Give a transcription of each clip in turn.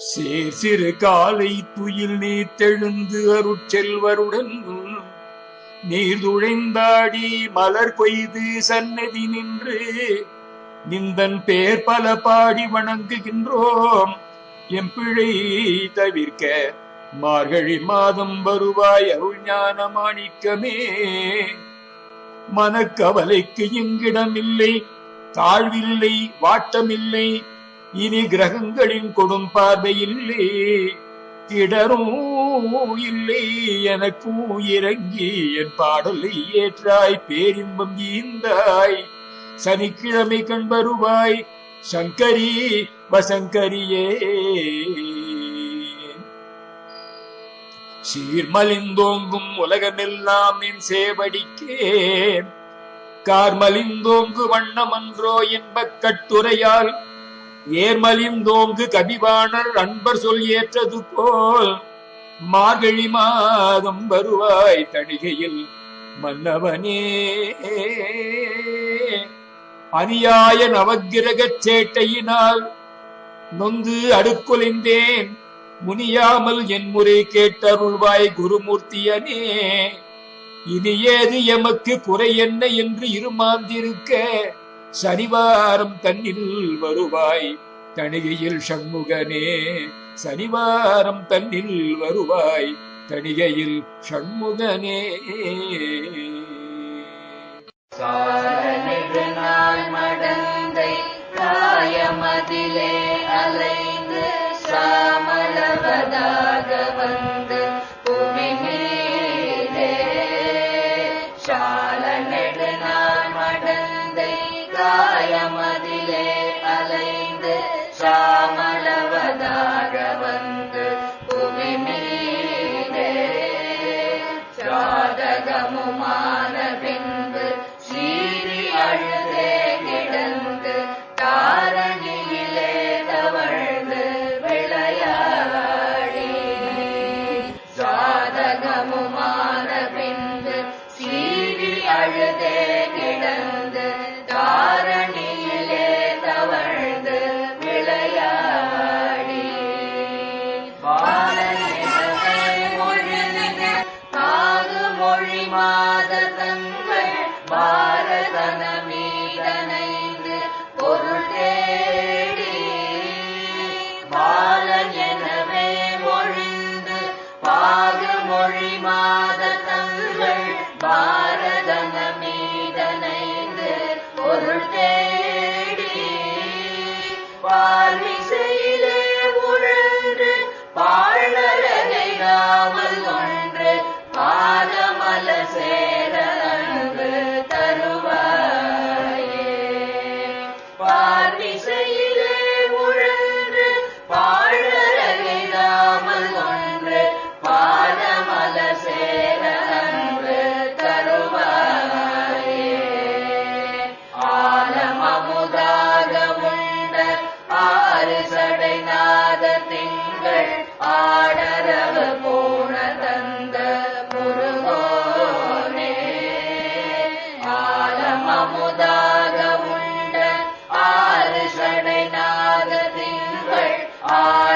சேர் சிறு காலை துயில் நீத்தெழுந்து அருட்செல்வருடன் நீர் துழைந்தாடி மலர் கொய்து சன்னதி நின்று நிந்தன் பேர் பல பாடி வணங்குகின்றோம். எம்பிழை தவிர்க்க மார்கழி மாதம் வருவாய் அருள் ஞான மாணிக்கமே மனக்கவலைக்கு எங்கிடமில்லை தாழ்வில்லை வாட்டமில்லை இனி கிரகங்களின் கொடும் பார்வையில்லை இடரும் இல்லை எனக்கும் இறங்கி என் பாடலை ஏற்றாய் பேரின்பம் ஈந்தாய். சனிக்கிழமை கண் வருவாய் சங்கரி வசங்கரியே. சீர்மலிந்தோங்கும் உலகமெல்லாம் நின் சேவடிக்கே கார்மலிந்தோங்கு வண்ணமன்றோ என்பக் கட்டுரையால் ஏர்மலிந்தோங்கு கபிவாணர் அன்பர் சொல் ஏற்றது போல் மார்கழி மாதம் வருவாய் தணிகையில் மன்னவனே. அநியாய நவக்கிரகச் சேட்டையினால் நொந்து அடுக்குலைந்தேன். முனியாமல் என் முறை கேட்டருள்வாய் குருமூர்த்தியனே. இது ஏது எமக்கு குறை என்ன என்று இருமாந்திருக்க சனிவாரம் தன்னில் வருவாய். தணிகையில் சண்முகனே சனிவாரம் தன்னில் வருவாய். தணிகையில் சண்முகனே மடந்தை காயமதிலே அலைந்து சாமலவதாக சாதகமுமான பின்பு சீறி அழுதே கிடந்த திங்கள்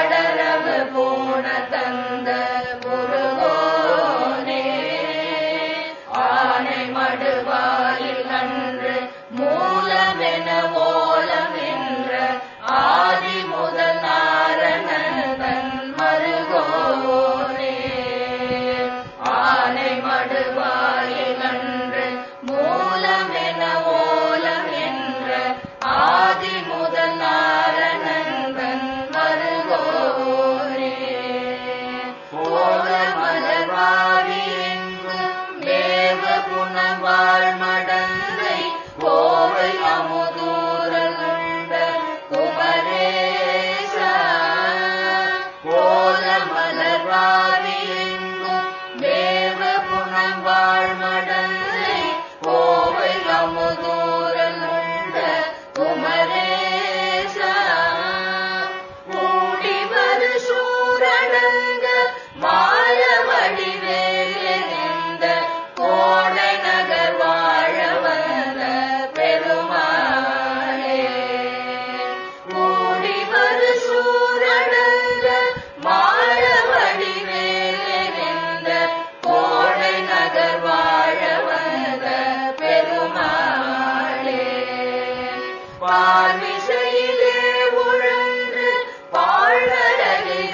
பார்மிசையிலே உழன்று பாழறியாமல்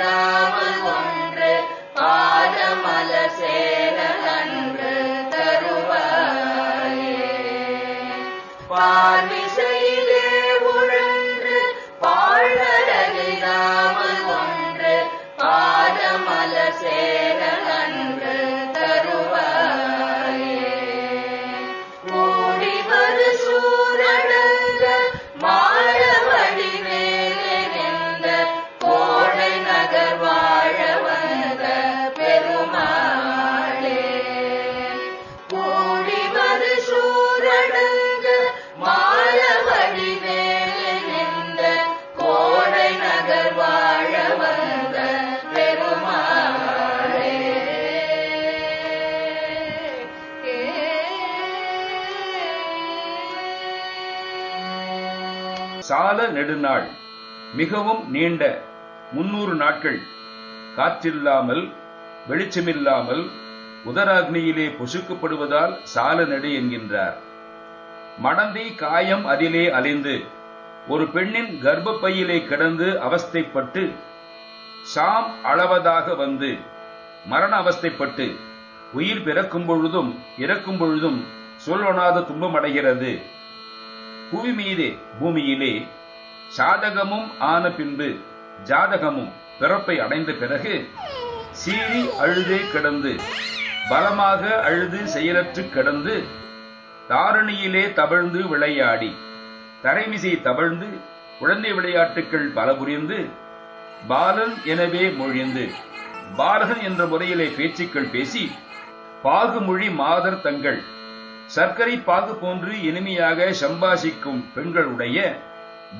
ஒன்று பாதமல சேர நன்று தருவாயே சால நெடுநாள் மிகவும் நீண்ட முன்னூறு நாட்கள் காற்றில்லாமல் வெளிச்சமில்லாமல் உதராக்னியிலே பொசுக்கப்படுவதால் சால நெடு என்கின்றார். மடந்தை காயம் அதிலே அலைந்து ஒரு பெண்ணின் கர்ப்பப்பையிலே கிடந்து அவஸ்தைப்பட்டு சாம் அளவதாக வந்து மரண அவஸ்தைப்பட்டு உயிர் பிறக்கும் பொழுதும் இறக்கும் பொழுதும் சொல்வனாத துன்பம் அடைகிறது. புவி மீதே பூமியிலே சாதகமும் ஆன பின்பு ஜாதகமும் பிறப்பை அடைந்த பிறகு சீறி அழுதே கிடந்து பலமாக அழுது செயலற்று கிடந்து தாரணியிலே தவழ்ந்து விளையாடி தரைமிசை தவழ்ந்து குழந்தை விளையாட்டுக்கள் பல புரிந்து பாலன் எனவே மொழிந்து பாலகன் என்ற முறையிலே பேச்சுக்கள் பேசி பாகுமொழி மாதர் தங்கள் சர்க்கரை பாகு போன்று இனிமையாக சம்பாஷிக்கும் பெண்களுடைய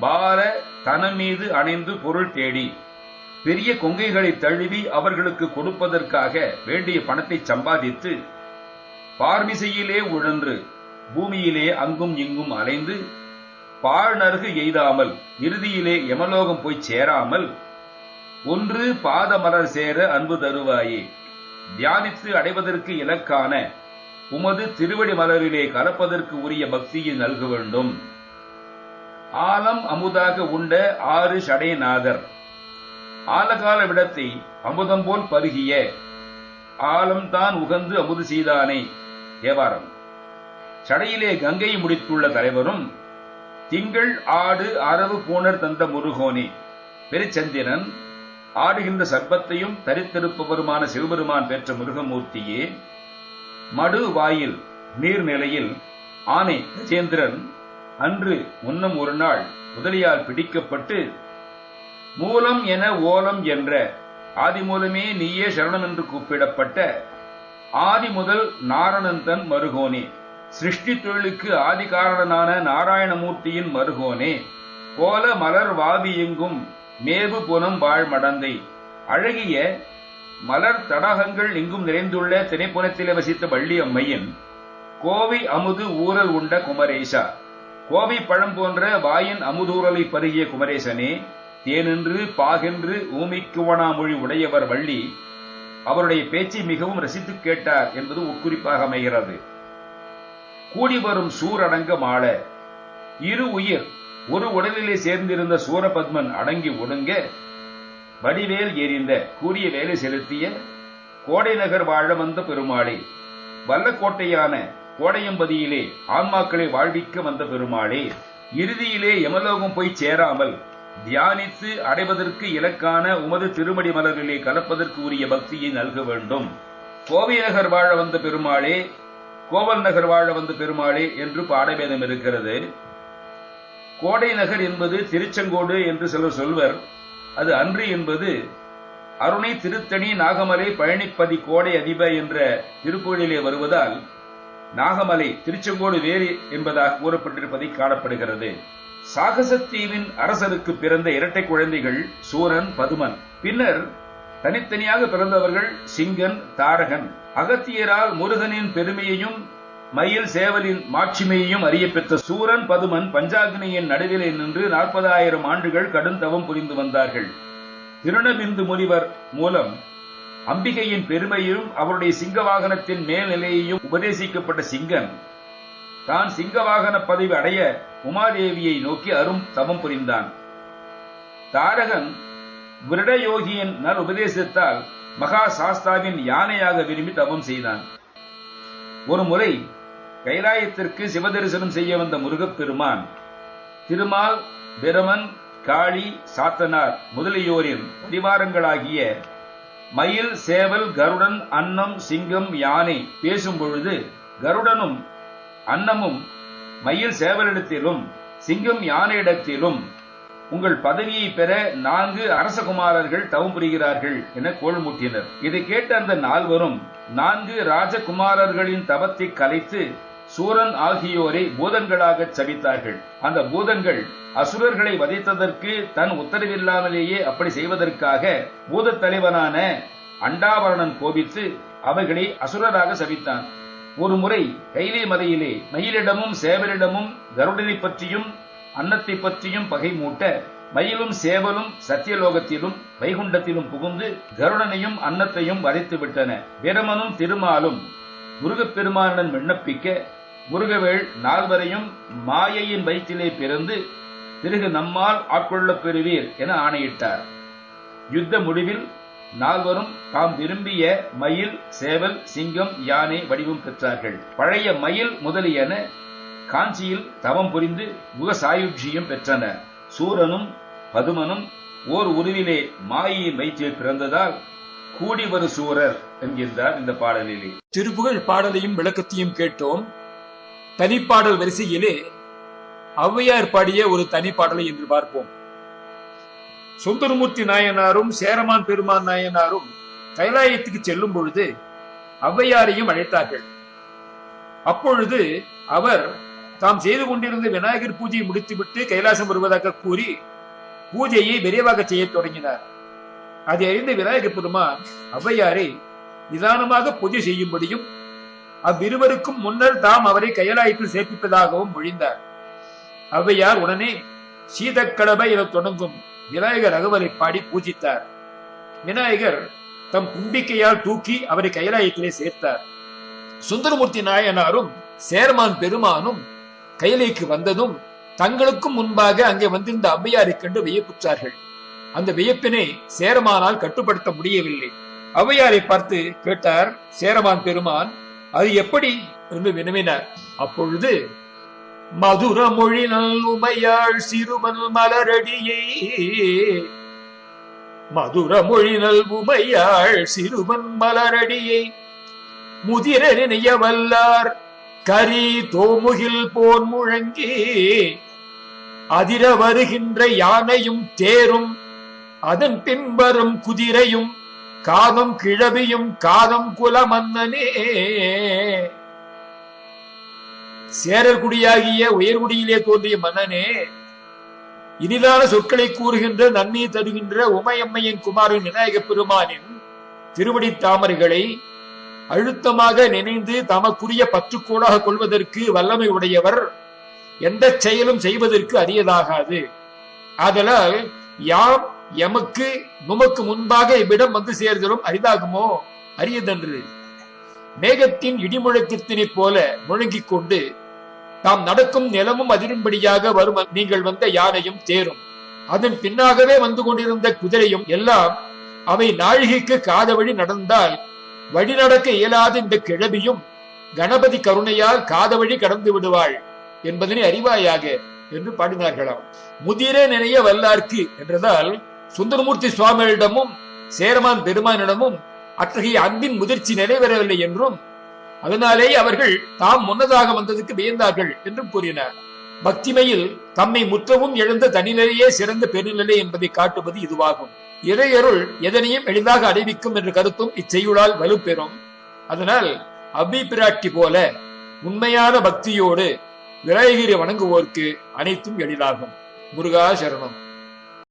பார தனம் மீது அணைந்து பொருள் தேடி பெரிய கொங்கைகளை தழுவி அவர்களுக்கு கொடுப்பதற்காக வேண்டிய பணத்தை சம்பாதித்து பார்மிசையிலே உழன்று பூமியிலே அங்கும் இங்கும் அலைந்து பாழ்நருகு எய்தாமல் இறுதியிலே யமலோகம் போய் சேராமல் ஒன்று பாதமலர் சேர அன்பு தருவாயே. தியானித்து அடைவதற்கு இலக்கான உமது திருவடி மலரிலே கலப்பதற்கு உரிய பக்தியை நல்க வேண்டும். ஆலம் அமுதாக உண்ட ஆறு ஷடேநாதர் ஆலகால விடத்தை அமுதம் போல் பருகிய ஆலம்தான் உகந்து அமுது செய்தானே தேவாரம். சடையிலே கங்கை முடித்துள்ள தலைவரும் திங்கள் ஆடு அரவு பூணர் தந்த முருகோனே. பெருச்சந்திரன் ஆடுகின்ற சர்ப்பத்தையும் தரித்திருப்பவருமான சிவபெருமான் பெற்ற முருகமூர்த்தியே மடு வாயில் நீர்நிலையில் ஆனை கஜேந்திரன் அன்று முன்னம் ஒரு நாள் முதலியால் பிடிக்கப்பட்டு மூலம் என ஓலம் என்ற ஆதிமூலமே நீயே சரணம் என்று கூப்பிடப்பட்ட ஆதி முதல் நாரணந்தன் மருகோனே. சிருஷ்டி தொழிலுக்கு ஆதி காரணனான நாராயணமூர்த்தியின் மருகோனே. கோல மலர் வாவி எங்கும் மேவு புனம் வாழ் மடந்தை அழகிய மலர் தடாகங்கள் எங்கும் நிறைந்துள்ள திணைப்புறத்திலே வசித்த வள்ளி அம்மையின் கோவை அமுது ஊரல் உண்ட குமரேசா. கோவை பழம் போன்ற வாயின் அமுதூரலை பருகிய குமரேசனே தேனென்று பாகென்று ஊமிக்குவனாமொழி உடையவர் வள்ளி அவருடைய பேச்சை மிகவும் ரசித்து கேட்டார் என்பது உட்குறிப்பாக அமைகிறது. கூடி வரும் சூரடங்க மாள இரு உயிர் ஒரு உடலிலே சேர்ந்திருந்த சூரபத்மன் அடங்கி ஒடுங்க வடிவேல் எரிந்த கூறிய வேலை செலுத்திய கோடை நகர் வாழ வந்த பெருமாளே வல்லக்கோட்டையான கோடையம்பதியிலே ஆன்மாக்களை வாழ்விக்க வந்த பெருமாளே இறுதியிலே யமலோகம் போய் சேராமல் தியானித்து அடைவதற்கு இலக்கான உமது திருமடி மலரிலே கலப்பதற்கு உரிய பக்தியை நல்க வேண்டும். கோவை நகர் வாழ வந்த பெருமாளே கோவல் நகர் வாழ வந்த பெருமாளே என்று பாடபேதம் இருக்கிறது. கோடை நகர் என்பது திருச்செங்கோடு என்று சிலர் சொல்வர். அது அன்று என்பது அருணை திருத்தணி நாகமலை பழனிப்பதி கோடை அதிப என்ற திருப்புகளிலே வருவதால் நாகமலை திருச்செங்கோடு வேறு என்பதாக கூறப்பட்டிருப்பதை காணப்படுகிறது. சாகசத்தீவின் அரசருக்கு பிறந்த இரட்டை குழந்தைகள் சூரன் பதுமன். பின்னர் தனித்தனியாக பிறந்தவர்கள் சிங்கன் தாரகன் அகத்தியரால் முருகனின் பெருமையையும் மயில் சேவலின் மாட்சிமையையும் அறியப்பெற்ற சூரன் பதுமன் பஞ்சாக்னியின் நடுவிலே நின்று நாற்பதாயிரம் ஆண்டுகள் கடும் தவம் புரிந்து வந்தார்கள். திருணபிந்து முனிவர் மூலம் அம்பிகையின் பெருமையும் அவருடைய சிங்க வாகனத்தின் மேல்நிலையையும் உபதேசிக்கப்பட்ட சிங்கன் தான் சிங்க வாகன பதவி அடைய உமாதேவியை நோக்கி அரும் தவம் புரிந்தான். தாரகன் விருடயோகியின் நல் உபதேசத்தால் மகா சாஸ்தாவின் யானையாக விரும்பி தவம் செய்தான். ஒரு முறை கைலாயத்திற்கு சிவதரிசனம் செய்ய வந்த முருகப்பெருமான் திருமால் பிரமன் காளி சாத்தனார் முதலியோரின் பரிவாரங்களாகிய மயில் சேவல் கருடன் அன்னம் சிங்கம் யானை பேசும் பொழுது கருடனும் அன்னமும் மயில் சேவலிடத்திலும் சிங்கம் யானையிடத்திலும் உங்கள் பதவியை பெற நான்கு அரசகுமாரர்கள் தவம் புரிகிறார்கள் என கோல் மூட்டினர். இதை கேட்ட அந்த நால்வரும் நான்கு ராஜகுமாரர்களின் தவத்தை கலைத்து சூரன் ஆகியோரை பூதங்களாக சபித்தார்கள். அந்த பூதங்கள் அசுரர்களை வதைத்ததற்கு தன் உத்தரவில்லாமலேயே அப்படி செய்வதற்காக பூதத் தலைவனான அண்டாவரணன் கோபித்து அவைகளை அசுரராக சபித்தான். ஒரு முறை கைலை மலையிலே மயிலிடமும் சேவலிடமும் கருடனை பற்றியும் அன்னத்தை பற்றியும் பகை மூட்ட மயிலும் சேவலும் சத்தியலோகத்திலும் வைகுண்டத்திலும் புகுந்து கருடனையும் அன்னத்தையும் வதைத்து விட்டன பிரமனும் திருமாலும் முருகப்பெருமானுடன் விண்ணப்பிக்க முருகவேள் நால்வரையும் மாயையின் வயிற்றிலே பிறந்து பிறகு நம்மால் ஆட்கொள்ளப் பெறுவீர் என ஆணையிட்டார். யுத்த முடிவில் நால்வரும் தாம் விரும்பிய மயில் சேவல் சிங்கம் யானை வடிவம் பெற்றார்கள். பழைய மயில் முதலியன காஞ்சியில் தவம் புரிந்து முக சாயுட்சியம் பெற்றன. சூரனும் பதுமனும் ஓர் உருவிலே மாயையின் வயிற்றில் பிறந்ததால் கூடி வரு சூரர் என்கின்றார் இந்த பாடலிலே. திருப்புகழ் பாடலையும் விளக்கத்தையும் கேட்டோம். தனிப்பாடல் வரிசையிலே ஔவையார் பாடிய ஒரு தனிப்பாடலை என்று பார்ப்போம். சுந்தரமூர்த்தி நாயனாரும் சேரமான் பெருமான் நாயனாரும் கைலாயத்துக்கு செல்லும் பொழுது ஔவையாரையும் அழைத்தார்கள். அப்பொழுது அவர் தாம் செய்து கொண்டிருந்த விநாயகர் பூஜையை முடித்துவிட்டு கைலாசம் வருவதாக கூறி பூஜையை விரைவாக செய்யத் தொடங்கினார். அதை அறிந்த விநாயகர் பெருமான் ஔவையாரை நிதானமாக பூஜை செய்யும்படியும் அவ்விருவருக்கும் முன்னர் தாம் அவரை கையலாயத்தில் சேர்ப்பிப்பதாகவும் மொழிந்தார் ஔவையார் உடனே சீதக்கடபை என தொடங்கும் விநாயகர் அகவலை பாடி பூஜித்தார். விநாயகர் தம் கும்பிக்கையால் தூக்கி அவரை கைலாயத்திலே சேர்த்தார். சுந்தரமூர்த்தி நாயனாரும் சேர்மான் பெருமானும் கைலைக்கு வந்ததும் தங்களுக்கும் முன்பாக அங்கே வந்திருந்த ஔவையாரை கண்டு வியப்புற்றார்கள். அந்த வியப்பினை சேரமானால் கட்டுப்படுத்த முடியவில்லை. ஔவையாரை பார்த்து கேட்டார் சேரமான் பெருமான் அது எப்படி? என்று வினவினார் அப்பொழுது மதுர மொழி நல் உமையாள் சிறுவன் மலரடியே. மதுர மொழி நல் உமையாள் சிறுவன் மலரடியை. முதிர நினைய வல்லார் கரி தோமுகில் போன் முழங்கி. அதிர வருகின்ற யானையும் தேரும். அதன் பின்வரும் குதிரையும் காதம் கிழவியும் காதம் குலமன்னனே. சேரர்குடியாகிய உயர்குடியிலே தோன்றிய மன்னனே இனிதான சொற்களை கூறுகின்ற நன்மை தருகின்ற உமையம்மையின் குமாரன் விநாயக பெருமானின் திருவடி தாமரைகளை அழுத்தமாக நினைந்து தமக்குரிய பற்றுக்கோடாக கொள்வதற்கு வல்லமை உடையவர் எந்த செயலும் செய்வதற்கு அரியதாகாது. ஆதலால் யாம் எமக்கு நுமக்கு முன்பாக இவ்விடம் வந்து சேர்தலும் அரிதாகுமோ? அரியதன்று. மேகத்தின் இடிமுழக்கத்தினை போல முழங்கிக் கொண்டு தாம் நடக்கும் நிலமும் அதிரும்படியாக வரும் நீங்கள் வந்த யானையும் தேரும். அதன் பின்னாகவே வந்து கொண்டிருந்த குதிரையும் எல்லாம் அவை நாழிகைக்கு காத வழி நடந்தால் வழி நடக்க இயலாத இந்த கிழவியும் கணபதி கருணையால் காத வழி கடந்து விடுவாள் என்பதனை அறிவாயாக என்று பாடினார்களாம். முதிரே நினைய வல்லார்க்கு என்றதால் சுந்தரமூர்த்தி சுவாமிகளிடமும் சேரமான் பெருமானிடமும் அத்தகைய அன்பின் முதிர்ச்சி நிறைவேறவில்லை என்றும் அதனாலே அவர்கள் தாம் முன்னதாக வந்ததுக்கு வியந்தார்கள் என்றும் கூறினார். பக்திமையில் தம்மை முற்றவும் எழுந்த தனிநிலையே சிறந்த பெருநிலை என்பதை காட்டுவது இதுவாகும். இறையருள் எதனையும் எளிதாக அறிவிக்கும் என்ற கருத்தும் இச்செய்யுளால் வலுப்பெறும். அதனால் அபிபிராட்டி பிராட்டி போல உண்மையான பக்தியோடு விநாயகரை வணங்குவோர்க்கு அனைத்தும் எளிதாகும். முருகா சரணம்.